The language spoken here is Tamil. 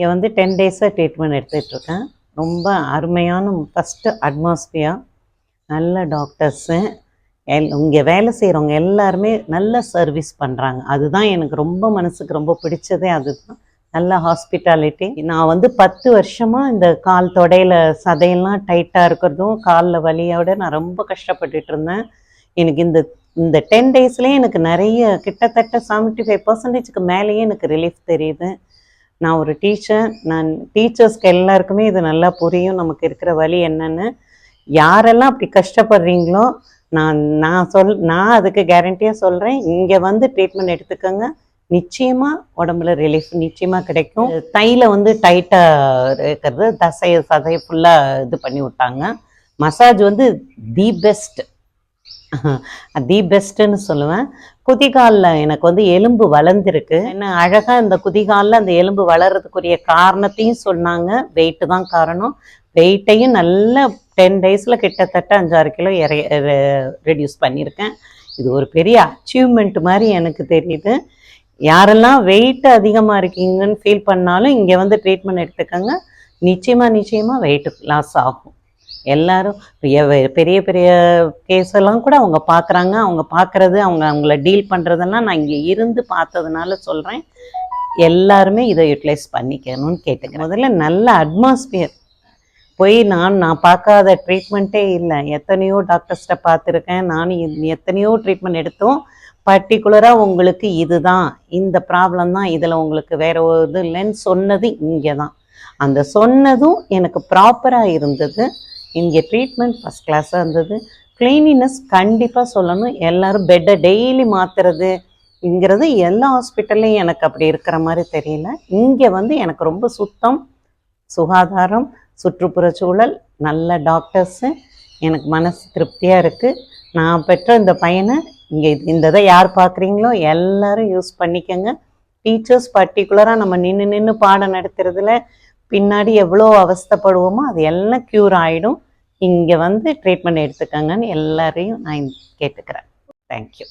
இங்கே வந்து டென் டேஸாக ட்ரீட்மெண்ட் எடுத்துகிட்ருக்கேன் ரொம்ப அருமையான ஃபஸ்ட்டு அட்மாஸ்பியர் நல்ல டாக்டர்ஸு எல் இங்கே வேலை செய்கிறவங்க எல்லாருமே நல்ல சர்வீஸ் பண்ணுறாங்க அதுதான் எனக்கு ரொம்ப மனசுக்கு ரொம்ப பிடிச்சதே அதுதான். நல்ல ஹாஸ்பிட்டாலிட்டி நான் வந்து பத்து வருஷமாக இந்த கால் தொடையில் சதையெல்லாம் டைட்டாக இருக்கிறதும் காலில் வலியோட நான் ரொம்ப கஷ்டப்பட்டுட்டு இருந்தேன். எனக்கு இந்த இந்த டென் டேஸ்லேயே எனக்கு நிறைய கிட்டத்தட்ட செவன்ட்டி ஃபைவ் பர்சன்டேஜ்க்கு மேலேயே எனக்கு ரிலீஃப் தெரியுது. நான் ஒரு டீச்சர் நான் டீச்சர்ஸ்க்கு எல்லாருக்குமே இது நல்லா புரியும் நமக்கு இருக்கிற வழி என்னன்னு. யாரெல்லாம் அப்படி கஷ்டப்படுறீங்களோ நான் நான் சொல் நான் அதுக்கு கேரண்டியாக சொல்கிறேன் இங்கே வந்து ட்ரீட்மெண்ட் எடுத்துக்கோங்க. நிச்சயமாக உடம்புல ரிலீஃப் நிச்சயமாக கிடைக்கும். தையில் வந்து டைட்டாக இருக்கிறது. தசையை சதையை ஃபுல்லாக இது பண்ணி விட்டாங்க. மசாஜ் வந்து தி பெஸ்ட் தி பெஸ்ட்டுன்னு சொல்லுவேன். குதிகாலில் எனக்கு வந்து எலும்பு வளர்ந்துருக்கு. என்ன அழகாக இந்த குதிகாலில் அந்த எலும்பு வளர்றதுக்குரிய காரணத்தையும் சொன்னாங்க. வெயிட்டு தான் காரணம். வெயிட்டையும் நல்ல டென் டேஸில் கிட்டத்தட்ட அஞ்சாறு கிலோ இறைய ரெடியூஸ் பண்ணியிருக்கேன். இது ஒரு பெரிய அச்சீவ்மெண்ட் மாதிரி எனக்கு தெரியுது. யாரெல்லாம் வெயிட் அதிகமாக இருக்கீங்கன்னு ஃபீல் பண்ணாலும் இங்கே வந்து ட்ரீட்மெண்ட் எடுத்துக்கோங்க. நிச்சயமாக நிச்சயமாக வெயிட் லாஸ் ஆகும். எல்லாரும் பெரிய பெரிய பெரிய கேஸ் எல்லாம் கூட அவங்க பார்க்குறாங்க அவங்க பார்க்குறது அவங்க அவங்கள டீல் பண்ணுறதெல்லாம் நான் இங்கே இருந்து பார்த்ததுனால சொல்கிறேன் எல்லாருமே இதை யூட்டிலைஸ் பண்ணிக்கணும்னு கேட்டுக்கிறேன். முதல்ல நல்ல அட்மாஸ்பியர் போய் நான் நான் பார்க்காத ட்ரீட்மெண்ட்டே இல்லை. எத்தனையோ டாக்டர்ஸ்கிட்ட பார்த்துருக்கேன். நானும் எத்தனையோ ட்ரீட்மெண்ட் எடுத்தோம். பர்டிகுலராக உங்களுக்கு இதுதான். இந்த ப்ராப்ளம் தான். இதில் உங்களுக்கு வேற ஒரு இது இல்லைன்னு சொன்னது இங்கே தான் அந்த சொன்னதும் எனக்கு ப்ராப்பராக இருந்தது. இங்கே ட்ரீட்மெண்ட் ஃபஸ்ட் கிளாஸாக இருந்தது. க்ளீனினஸ் கண்டிப்பாக சொல்லணும். எல்லாரும் பெட்டை டெய்லி மாற்றுறது இங்கிறது எல்லா ஹாஸ்பிட்டல்லையும் எனக்கு அப்படி இருக்கிற மாதிரி தெரியல. இங்கே வந்து எனக்கு ரொம்ப சுத்தம் சுகாதாரம் சுற்றுப்புற சூழல் நல்ல டாக்டர்ஸு எனக்கு மனசு திருப்தியாக இருக்குது நான் பெற்ற இந்த பையனை இங்கே இந்த இதை யார் பார்க்குறீங்களோ எல்லோரும் யூஸ் பண்ணிக்கோங்க. டீச்சர்ஸ் பர்டிகுலராக நம்ம நின்று நின்று பாடம் நடத்துறதுல பின்னாடி எவ்வளோ அவஸ்தப்படுவோமோ அது எல்லாம் க்யூர் ஆகிடும் இங்கே வந்து ட்ரீட்மெண்ட் எடுத்துக்கங்கன்னு எல்லாரையும் நான் கேட்டுக்கிறேன். தேங்க்யூ